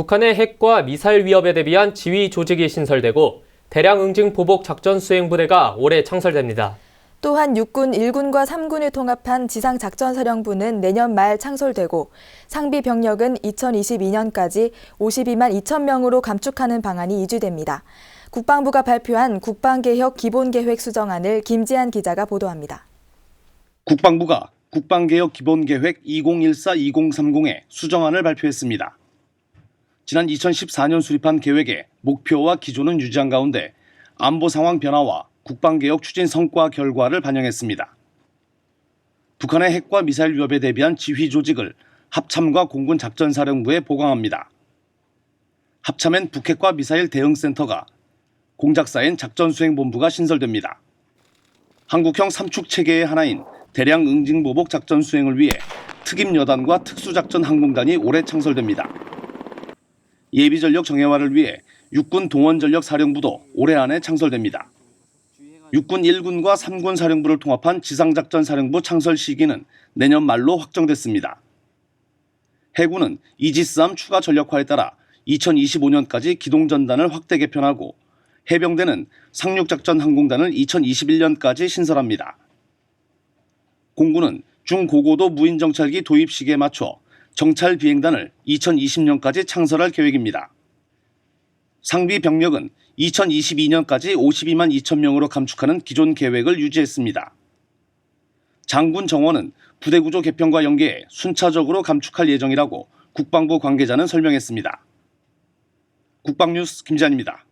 북한의 핵과 미사일 위협에 대비한 지휘 조직이 신설되고 대량 응징 보복 작전 수행 부대가 올해 창설됩니다. 또한 육군 1군과 3군을 통합한 지상작전사령부는 내년 말 창설되고 상비 병력은 2022년까지 52만 2천 명으로 감축하는 방안이 이주됩니다. 국방부가 발표한 국방개혁 기본계획 수정안을 김지한 기자가 보도합니다. 국방부가 국방개혁 기본계획 2014-2030의 수정안을 발표했습니다. 지난 2014년 수립한 계획의 목표와 기조는 유지한 가운데 안보 상황 변화와 국방개혁 추진 성과 결과를 반영했습니다. 북한의 핵과 미사일 위협에 대비한 지휘 조직을 합참과 공군 작전사령부에 보강합니다. 합참엔 북핵과 미사일 대응센터가 공작사엔 작전수행본부가 신설됩니다. 한국형 삼축 체계의 하나인 대량 응징 보복 작전 수행을 위해 특임 여단과 특수작전 항공단이 올해 창설됩니다. 예비 전력 정예화를 위해 육군 동원 전력 사령부도 올해 안에 창설됩니다. 육군 1군과 3군 사령부를 통합한 지상작전 사령부 창설 시기는 내년 말로 확정됐습니다. 해군은 이지스함 추가 전력화에 따라 2025년까지 기동전단을 확대 개편하고 해병대는 상륙작전 항공단을 2021년까지 신설합니다. 공군은 중고고도 무인 정찰기 도입 시기에 맞춰 정찰 비행단을 2020년까지 창설할 계획입니다. 상비 병력은 2022년까지 52만 2천 명으로 감축하는 기존 계획을 유지했습니다. 장군 정원은 부대 구조 개편과 연계해 순차적으로 감축할 예정이라고 국방부 관계자는 설명했습니다. 국방뉴스 김지한입니다.